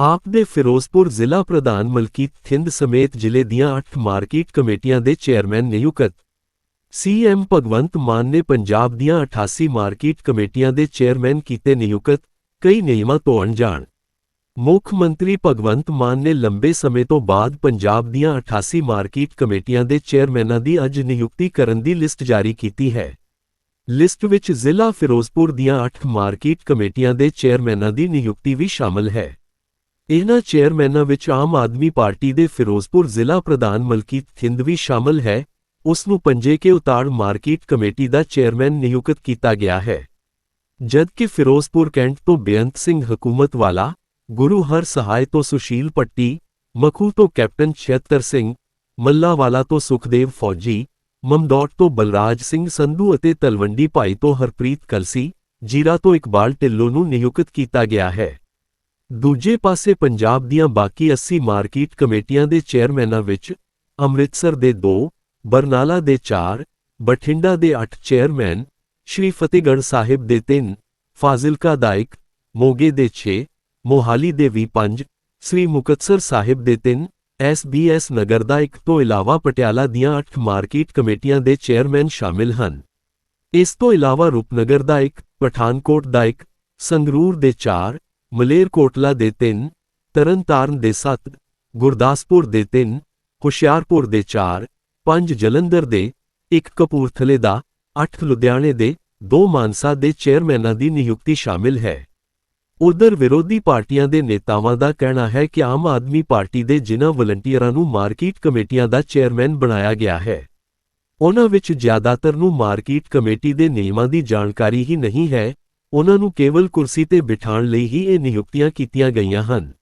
ਆਪ ਦੇ ਫਿਰੋਜ਼ਪੁਰ ਜ਼ਿਲ੍ਹਾ ਪ੍ਰਧਾਨ ਮਲਕੀਤ ਥਿੰਦ ਸਮੇਤ ਜ਼ਿਲ੍ਹੇ ਦੀਆਂ 8 ਮਾਰਕੀਟ ਕਮੇਟੀਆਂ ਦੇ ਚੇਅਰਮੈਨ ਨਿਯੁਕਤ ਸੀਐਮ ਭਗਵੰਤ ਮਾਨ ਨੇ ਪੰਜਾਬ ਦੀਆਂ 88 ਮਾਰਕੀਟ ਕਮੇਟੀਆਂ ਦੇ ਚੇਅਰਮੈਨ ਕੀਤੇ ਨਿਯੁਕਤ ਕਈ ਨਿਯਮਾਂ ਤੋਂ ਅਣਜਾਣ। ਮੁੱਖ ਮੰਤਰੀ ਭਗਵੰਤ ਮਾਨ ਨੇ ਲੰਬੇ ਸਮੇਂ ਤੋਂ ਬਾਅਦ ਪੰਜਾਬ ਦੀਆਂ 88 ਮਾਰਕੀਟ ਕਮੇਟੀਆਂ ਦੇ ਚੇਅਰਮੈਨਾਂ ਦੀ ਅੱਜ ਨਿਯੁਕਤੀ ਕਰਨ ਦੀ ਲਿਸਟ ਜਾਰੀ ਕੀਤੀ ਹੈ। ਲਿਸਟ ਵਿੱਚ ਜ਼ਿਲ੍ਹਾ ਫਿਰੋਜ਼ਪੁਰ ਦੀਆਂ 8 ਮਾਰਕੀਟ ਕਮੇਟੀਆਂ ਦੇ ਚੇਅਰਮੈਨਾਂ ਦੀ ਨਿਯੁਕਤੀ ਵੀ ਸ਼ਾਮਲ ਹੈ। ਇਹਨਾਂ ਚੇਅਰਮੈਨਾਂ ਵਿੱਚ ਆਮ ਆਦਮੀ ਪਾਰਟੀ ਦੇ ਫਿਰੋਜ਼ਪੁਰ ਜ਼ਿਲ੍ਹਾ ਪ੍ਰਧਾਨ ਮਲਕੀਤ ਥਿੰਦ ਵੀ ਸ਼ਾਮਲ ਹੈ। ਉਸ ਨੂੰ ਪੰਜੇ ਕੇ ਉਤਾੜ ਮਾਰਕੀਟ ਕਮੇਟੀ ਦਾ ਚੇਅਰਮੈਨ ਨਿਯੁਕਤ ਕੀਤਾ ਗਿਆ ਹੈ। ਜਦਕਿ ਫਿਰੋਜ਼ਪੁਰ ਕੈਂਟ ਤੋਂ ਬੇਅੰਤ ਸਿੰਘ ਹਕੂਮਤ ਵਾਲਾ, ਗੁਰੂ ਹਰ ਸਹਾਇ ਤੋਂ ਸੁਸ਼ੀਲ ਪੱਟੀ, ਮਖੂ ਤੋਂ ਕੈਪਟਨ ਛੇਤਰ ਸਿੰਘ ਮੱਲਾਵਾਲਾ ਤੋਂ ਸੁਖਦੇਵ ਫੌਜੀ, ਮਮਦੌਟ ਤੋਂ ਬਲਰਾਜ ਸਿੰਘ ਸੰਧੂ ਅਤੇ ਤਲਵੰਡੀ ਭਾਈ ਤੋਂ ਹਰਪ੍ਰੀਤ ਕਲਸੀ, ਜੀਰਾ ਤੋਂ ਇਕਬਾਲ ਢਿੱਲੋਂ ਨੂੰ ਨਿਯੁਕਤ ਕੀਤਾ ਗਿਆ ਹੈ। ਦੂਜੇ ਪਾਸੇ ਪੰਜਾਬ ਦੀਆਂ ਬਾਕੀ 80 ਮਾਰਕੀਟ ਕਮੇਟੀਆਂ ਦੇ ਚੇਅਰਮੈਨਾਂ ਵਿੱਚ ਅੰਮ੍ਰਿਤਸਰ ਦੇ 2 ਬਰਨਾਲਾ ਦੇ 4 ਬਠਿੰਡਾ ਦੇ 8 ਚੇਅਰਮੈਨ, ਸ਼੍ਰੀ ਫਤਿਹਗੜ੍ਹ ਸਾਹਿਬ ਦੇ 3 ਫਾਜ਼ਿਲਕਾ ਦਾ 1 ਮੋਗੇ ਦੇ 6 ਮੋਹਾਲੀ ਦੇ ਵੀ 5 ਸ੍ਰੀ ਮੁਕਤਸਰ ਸਾਹਿਬ ਦੇ 3 ਐਸਬੀਐਸ ਨਗਰ ਦਾ 1 ਤੋਂ ਇਲਾਵਾ ਪਟਿਆਲਾ ਦੀਆਂ 8 ਮਾਰਕੀਟ ਕਮੇਟੀਆਂ ਦੇ ਚੇਅਰਮੈਨ ਸ਼ਾਮਿਲ ਹਨ। ਇਸ ਤੋਂ ਇਲਾਵਾ ਰੂਪਨਗਰ ਦਾ 1 ਪਠਾਨਕੋਟ ਦਾ 1 ਸੰਗਰੂਰ ਦੇ 4 ਮਲੇਰਕੋਟਲਾ ਦੇ 3 ਤਰਨਤਾਰਨ ਦੇ 7 ਗੁਰਦਾਸਪੁਰ ਦੇ 3 ਹੁਸ਼ਿਆਰਪੁਰ ਦੇ 4 5 ਜਲੰਧਰ ਦੇ 1 ਕਪੂਰਥਲੇ ਦਾ 8 ਲੁਧਿਆਣੇ ਦੇ 2 ਮਾਨਸਾ ਦੇ ਚੇਅਰਮੈਨਾਂ ਦੀ ਨਿਯੁਕਤੀ ਸ਼ਾਮਿਲ ਹੈ। ਉਧਰ ਵਿਰੋਧੀ ਪਾਰਟੀਆਂ ਦੇ ਨੇਤਾਵਾਂ ਦਾ ਕਹਿਣਾ ਹੈ ਕਿ ਆਮ ਆਦਮੀ ਪਾਰਟੀ ਦੇ ਜਿਨ੍ਹਾਂ ਵਲੰਟੀਅਰਾਂ ਨੂੰ ਮਾਰਕੀਟ ਕਮੇਟੀਆਂ ਦਾ ਚੇਅਰਮੈਨ ਬਣਾਇਆ ਗਿਆ ਹੈ, ਉਹਨਾਂ ਵਿੱਚ ਜ਼ਿਆਦਾਤਰ ਨੂੰ ਮਾਰਕੀਟ ਕਮੇਟੀ ਦੇ ਨਿਯਮਾਂ ਦੀ ਜਾਣਕਾਰੀ ਹੀ ਨਹੀਂ ਹੈ ਉਹਨਾਂ ਨੂੰ ਕੇਵਲ ਕੁਰਸੀ ਤੇ ਬਿਠਾਉਣ ਲਈ ਹੀ ਇਹ ਨਿਯੁਕਤੀਆਂ ਕੀਤੀਆਂ ਗਈਆਂ ਹਨ।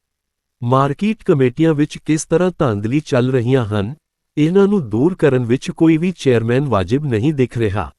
ਮਾਰਕੀਟ ਕਮੇਟੀਆਂ ਵਿੱਚ ਕਿਸ ਤਰ੍ਹਾਂ ਧਾਂਦਲੀ ਚੱਲ ਰਹੀਆਂ ਹਨ, ਇਹਨਾਂ ਨੂੰ ਦੂਰ ਕਰਨ ਵਿੱਚ ਕੋਈ ਵੀ ਚੇਅਰਮੈਨ ਵਾਜਿਬ ਨਹੀਂ ਦਿਖ ਰਿਹਾ।